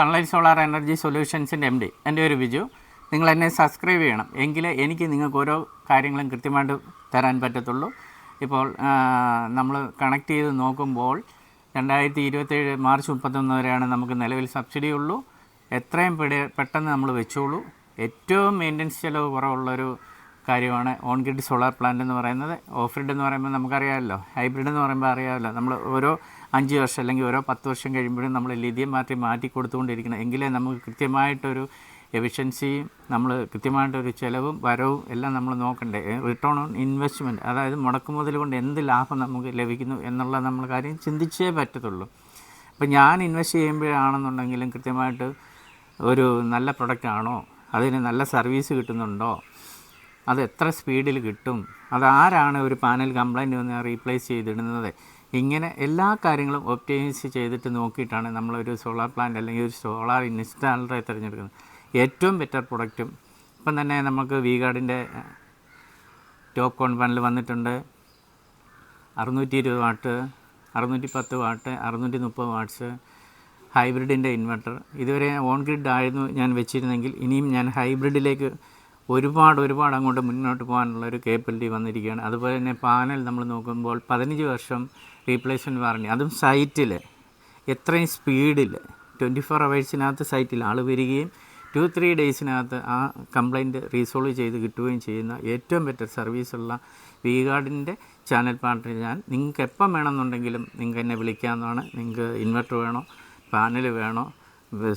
Sunlight solar energy സൊല്യൂഷൻസിന്റെ M D എന്റെ ഒരു ബിജു. നിങ്ങൾ എന്നെ സബ്സ്ക്രൈബ് ചെയ്യണം. എങ്കിലേ എനിക്ക് നിങ്ങൾക്ക് ഓരോ കാര്യങ്ങളും കൃത്യമായിട്ട് തരാൻ പറ്റത്തുള്ളൂ. ഇപ്പോൾ നമ്മൾ കണക്ട് ചെയ്ത് നോക്കുമ്പോൾ രണ്ടായിരത്തി ഇരുപത്തേഴ് മാർച്ച് മുപ്പത്തൊന്ന് വരെയാണ് നമുക്ക് നിലവിൽ സബ്സിഡി ഉള്ളൂ. എത്രയും പെടെ- പെട്ടെന്ന് നമ്മൾ വെച്ചോളൂ. ഏറ്റവും മെയിന്റനൻസ് ചിലവ് കുറവുള്ളൊരു കാര്യമാണ്. ഓൺ ഗ്രിഡ് സോളാർ പ്ലാന്റ് എന്ന് പറയുന്നത് ഓഫ് ഗ്രിഡ് എന്ന് പറയുമ്പോൾ നമുക്കറിയാമല്ലോ. ഹൈബ്രിഡ് എന്ന് പറയുമ്പോൾ അറിയാമല്ലോ. നമ്മൾ ഓരോ അഞ്ച് വർഷം അല്ലെങ്കിൽ ഓരോ പത്ത് വർഷം കഴിയുമ്പോഴും നമ്മൾ ലിഥിയം മാറ്റി മാറ്റി കൊടുത്തുകൊണ്ടിരിക്കണം. എങ്കിലേ നമുക്ക് കൃത്യമായിട്ടൊരു എഫിഷ്യൻസിയും നമ്മൾ കൃത്യമായിട്ടൊരു ചിലവും വരവും എല്ലാം നമ്മൾ നോക്കണ്ടേ. റിട്ടേൺ ഓൺ ഇൻവെസ്റ്റ്മെന്റ് അതായത് മുടക്കുമുതൽ കൊണ്ട് എന്ത് ലാഭം നമുക്ക് ലഭിക്കുന്നു എന്നുള്ള നമ്മൾ കാര്യം ചിന്തിച്ചേ പറ്റത്തുള്ളൂ. അപ്പോൾ ഞാൻ ഇൻവെസ്റ്റ് ചെയ്യുമ്പോഴാണെന്നുണ്ടെങ്കിലും കൃത്യമായിട്ട് ഒരു നല്ല പ്രൊഡക്റ്റ് ആണോ? അതിന് നല്ല സർവീസ് കിട്ടുന്നുണ്ടോ? അത് എത്ര സ്പീഡിൽ കിട്ടും? അത് ആരാണ് ഒരു പാനൽ കംപ്ലൈന്റ് വന്ന് റീപ്ലേസ് ചെയ്തിടുന്നത്? ഇങ്ങനെ എല്ലാ കാര്യങ്ങളും ഒപ്റ്റൈസ് ചെയ്തിട്ട് നോക്കിയിട്ടാണ് നമ്മളൊരു സോളാർ പ്ലാന്റ് അല്ലെങ്കിൽ ഒരു സോളാർ ഇൻസ്റ്റാളറെ തിരഞ്ഞെടുക്കുന്നത്. ഏറ്റവും ബെറ്റർ പ്രൊഡക്റ്റും. ഇപ്പം തന്നെ നമുക്ക് വി ഗാർഡിന്റെ ടോപ്പ് കോൺ പാനൽ വന്നിട്ടുണ്ട്. അറുന്നൂറ്റി ഇരുപത് വാട്ട് അറുന്നൂറ്റി പത്ത് വാട്ട് അറുന്നൂറ്റി മുപ്പത് വാട്ട്സ് ഹൈബ്രിഡിന്റെ ഇൻവെർട്ടർ. ഇതുവരെ ഓൺ ഗ്രിഡ് ആയിരുന്നു ഞാൻ വെച്ചിരുന്നെങ്കിൽ ഇനിയും ഞാൻ ഹൈബ്രിഡിലേക്ക് ഒരുപാട് ഒരുപാട് അങ്ങോട്ട് മുന്നോട്ട് പോകാനുള്ള ഒരു കേപ്പബിലിറ്റി വന്നിരിക്കുകയാണ്. അതുപോലെ തന്നെ പാനൽ നമ്മൾ നോക്കുമ്പോൾ പതിനഞ്ച് വർഷം റീപ്ലേസ്മെന്റ് വാറണ്ടി അതും സൈറ്റിൽ എത്രയും സ്പീഡിൽ ട്വന്റി ഫോർ അവേഴ്സിനകത്ത് സൈറ്റിൽ ആൾ വരികയും ടു ത്രീ ഡേയ്സിനകത്ത് ആ കംപ്ലൈന്റ് റീസോൾവ് ചെയ്ത് കിട്ടുകയും ചെയ്യുന്ന ഏറ്റവും ബെറ്റർ സർവീസുള്ള വി ഗാർഡിന്റെ ചാനൽ പാർട്ടി ഞാൻ. നിങ്ങൾക്ക് എപ്പം വേണമെന്നുണ്ടെങ്കിലും നിങ്ങൾക്ക് എന്നെ വിളിക്കാവുന്നതാണ്. നിങ്ങൾക്ക് ഇൻവെർട്ടർ വേണോ? പാനൽ വേണോ?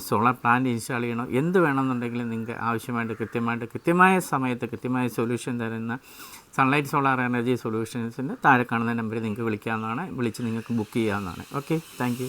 സോളാർ പ്ലാന്റ് ഇൻസ്റ്റാൾ ചെയ്യണോ. എന്ത് വേണമെന്നുണ്ടെങ്കിലും നിങ്ങൾക്ക് ആവശ്യമായിട്ട് കൃത്യമായിട്ട് കൃത്യമായ സമയത്ത് കൃത്യമായ സൊല്യൂഷൻ തരുന്ന സൺലൈറ്റ് സോളാർ എനർജി സൊല്യൂഷൻസിന്റെ താഴെ കാണുന്ന നമ്പറിൽ നിങ്ങൾക്ക് വിളിക്കാവുന്നതാണ്. വിളിച്ച് നിങ്ങൾക്ക് ബുക്ക് ചെയ്യാവുന്നതാണ്. Okay thank